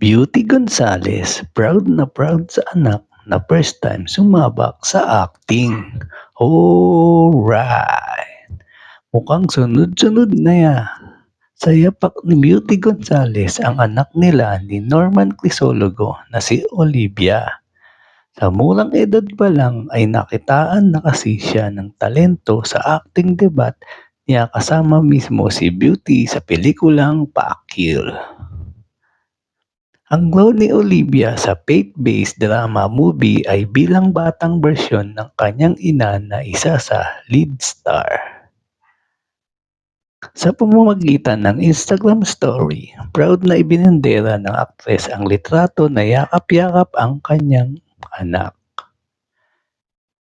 Beauty Gonzales, proud na proud sa anak na first time sumabak sa acting. Alright! Mukhang sunod-sunod na ya. Sa yapak ni Beauty Gonzales ang anak nila ni Norman Crisologo na si Olivia. Sa murang edad pa lang ay nakitaan na kasi siya ng talento sa acting debat niya kasama mismo si Beauty sa pelikulang Pakil. Ang role ni Olivia sa faith-based drama movie ay bilang batang bersyon ng kanyang ina na isa sa lead star. Sa pamamagitan ng Instagram story, proud na ibinandera ng aktres ang litrato na yakap-yakap ang kanyang anak.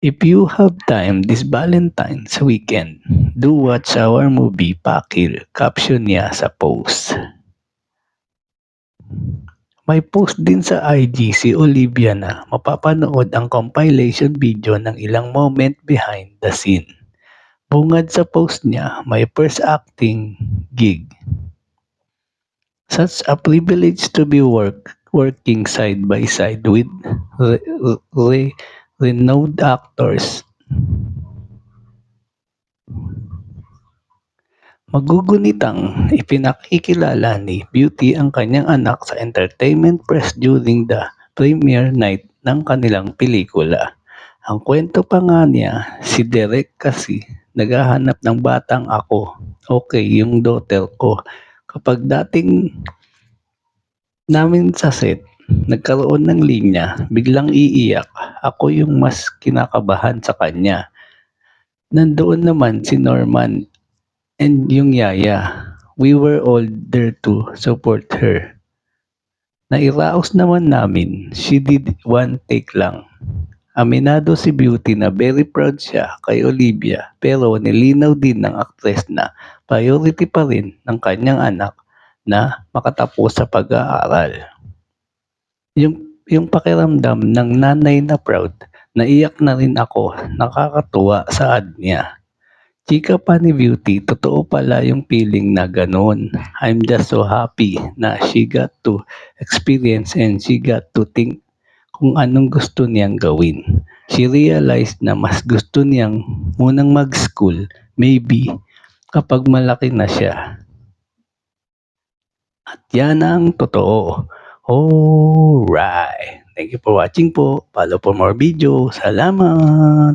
If you have time this Valentine's weekend, do watch our movie Pakil, caption niya sa post. May post din sa IG si Olivia na mapapanood ang compilation video ng ilang moment behind the scene. Bungad sa post niya, may first acting gig. Such a privilege to be work working side by side with re, re, renowned actors. Magugunitang ipinakikilala ni Beauty ang kanyang anak sa entertainment press during the premiere night ng kanilang pelikula. Ang kwento pa nga niya, si Derek kasi naghahanap ng batang ako. Okay, yung daughter ko. Kapag dating namin sa set, nagkaroon ng linya, biglang iiyak. Ako yung mas kinakabahan sa kanya. Nandoon naman si Norman and yung yaya. We were all there to support her. Nairaos naman namin, she did one take lang. Aminado si Beauty na very proud siya kay Olivia pero nilinaw din ng aktres na priority pa rin ng kanyang anak na makatapos sa pag-aaral. Yung, yung pakiramdam ng nanay na proud, naiyak na rin ako, nakakatuwa sa ad niya. Chika pa ni Beauty, totoo pala yung feeling na ganun. I'm just so happy na she got to experience and she got to think kung anong gusto niyang gawin. She realized na mas gusto niyang munang mag-school, maybe kapag malaki na siya. At yan ang totoo. Alright. Thank you for watching po. Follow for more video. Salamat.